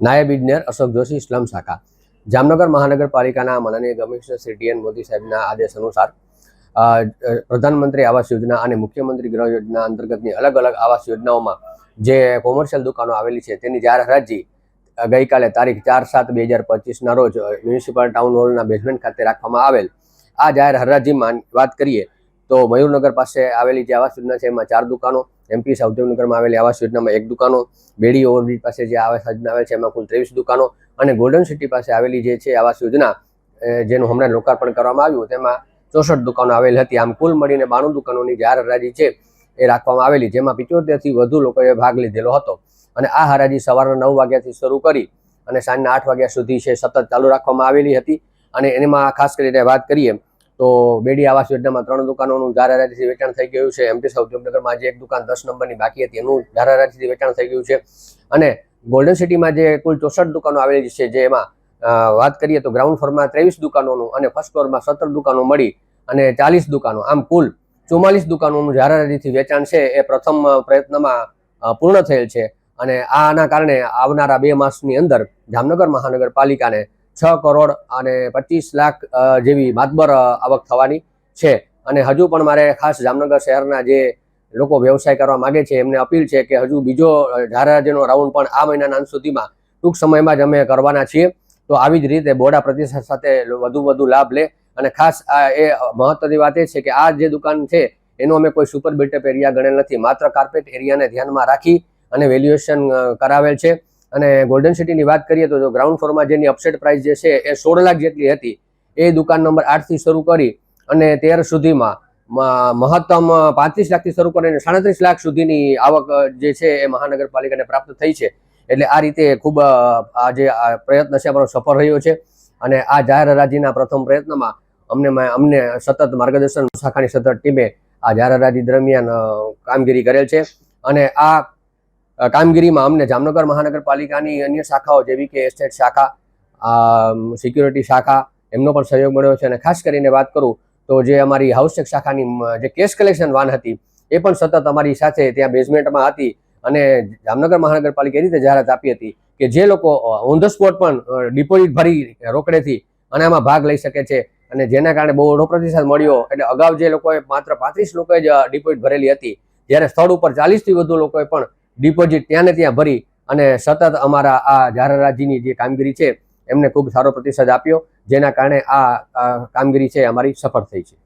નાયબ ઇજનેર અશોક જોશી સ્લમ શાખા. જામનગર મહાનગરપાલિકાના માનનીય કમિશનર શ્રી ટી મોદી સાહેબના આદેશ અનુસાર પ્રધાનમંત્રી આવાસ યોજના અને મુખ્યમંત્રી ગૃહ યોજના અંતર્ગતની અલગ અલગ આવાસ યોજનાઓમાં જે કોમર્શિયલ દુકાનો આવેલી છે તેની જાહેર હરાજી ગઈકાલે તારીખ ચાર સાત બે હજાર પચીસના રોજ મ્યુનિસિપલ ટાઉન હોલના બેઝમેન્ટ ખાતે રાખવામાં આવેલ. આ જાહેર હરાજીમાં વાત કરીએ તો મયુરનગર પાસે આવેલી જે આવાસ યોજના છે એમાં ચાર દુકાનો એમપી સાઉથનગરમાં આવેલી આવાસ યોજનામાં એક દુકાનો, બેડી ઓવરબ્રિજ પાસે જે આવાસ યોજના આવે છે, એમાં કુલ ત્રેવીસ દુકાનો અને ગોલ્ડન સિટી પાસે આવેલી જે છે આવાસ યોજના જેનું હમણાં લોકાર્પણ કરવામાં આવ્યું, તેમાં ચોસઠ દુકાનો આવેલી હતી. આમ કુલ મળીને બાણું દુકાનોની જે હરાજી છે એ રાખવામાં આવેલી, જેમાં પિચોતેરથી વધુ લોકોએ ભાગ લીધેલો હતો. અને આ હરાજી સવારના નવ વાગ્યાથી શરૂ કરી અને સાંજના આઠ વાગ્યા સુધી છે, સતત ચાલુ રાખવામાં આવેલી હતી. અને એમાં ખાસ કરીને વાત કરીએ તો બેડી આવાસ યોજનામાં ત્રણ દુકાનોનું ધારારાજીથી વેચાણ થઈ ગયું છે. એમપી સૌદ્યોગનગરમાં જે એક દુકાન દસ નંબરની બાકી હતી. એનું ધારારાજીથી વેચાણ થઈ ગયું છે. અને ગોલ્ડન સિટીમાં જે કુલ ચોસઠ દુકાનો આવેલી છે, જે એમાં વાત કરીએ તો ગ્રાઉન્ડ ફ્લોરમાં ત્રેવીસ દુકાનોનું અને ફર્સ્ટ ફ્લોરમાં સત્તર દુકાનો મળી અને ચાલીસ દુકાનો. આમ કુલ ચુમ્માલીસ દુકાનોનું ધારારાજીથી વેચાણ છે, એ પ્રથમ પ્રયત્નમાં પૂર્ણ થયેલ છે. અને આના કારણે આવનારા બે માસની અંદર જામનગર મહાનગરપાલિકાને છ કરોડ અને પચીસ લાખ જેવી માતબર આવક થવાની છે. અને હજુ પણ મારે ખાસ જામનગર શહેરના જે લોકો વ્યવસાય કરવા માગે છે એમને અપીલ છે કે હજુ બીજો અ, રાઉન્ડ પણ આ મહિનાના અંત સુધીમાં ટૂંક સમયમાં જ અમે કરવાના છીએ. તો આવી જ રીતે બોડા પ્રતિસાદ સાથે વધુ વધુ લાભ લે. અને ખાસ આ એ મહત્વની વાત એ છે કે આ જે દુકાન છે એનો અમે કોઈ સુપર બિલ્ટઅપ એરિયા ગણેલ નથી. માત્ર કાર્પેટ એરિયાને ધ્યાનમાં રાખી અને વેલ્યુએશન કરાવેલ છે. અને ગોલ્ડન સિટીની વાત કરીએ તો ગ્રાઉન્ડ ફ્લોરમાં જેની અપસેટ પ્રાઇસ જે છે એ સોળ લાખ જેટલી હતી, એ દુકાન નંબર આઠથી શરૂ કરી અને તેર સુધીમાં મહત્તમ પાંત્રીસ લાખથી શરૂ કરીને સાડત્રીસ લાખ સુધીની આવક જે છે એ મહાનગરપાલિકાને પ્રાપ્ત થઈ છે. એટલે આ રીતે ખૂબ આ જે પ્રયત્ન છે આપણો સફળ રહ્યો છે અને આ જાહેર હરાજીના પ્રથમ પ્રયત્નમાં અમને અમને સતત માર્ગદર્શન શાખાની સતત ટીમે આ જાહેર હરાજી દરમિયાન કામગીરી કરેલ છે. અને આ કામગીરીમાં અમને જામનગર મહાનગરપાલિકાની અન્ય શાખાઓ જેવી કે એસ્ટેટ શાખા સિક્યુરિટી શાખા એમનો પણ સહયોગ મળ્યો છે. અને ખાસ કરીને વાત કરું તો જે અમારી હાઉસટેક શાખાની જે કેશ કલેક્શન વાન હતી, એ પણ સતત અમારી સાથે ત્યાં બેઝમેન્ટમાં હતી અને જામનગર મહાનગરપાલિકા એ રીતે જાહેરાત આપી હતી કે જે લોકો ઓન ધ સ્પોટ પણ ડિપોઝિટ ભરી રોકડેથી અને આમાં ભાગ લઈ શકે છે અને જેના કારણે બહુ ઓછો પ્રતિસાદ મળ્યો. એટલે અગાઉ જે લોકોએ માત્ર પાંત્રીસ લોકોએ જ ડિપોઝિટ ભરેલી હતી, જ્યારે સ્થળ ઉપર ચાલીસથી વધુ લોકોએ પણ ડિપોઝિટ ત્યાં ને ત્યાં ભરી અને સતત અમારા આ જાહેર જે કામગીરી છે, એમને ખૂબ સારો પ્રતિસાદ આપ્યો, જેના કારણે આ કામગીરી છે, અમારી સફળ થઈ છે.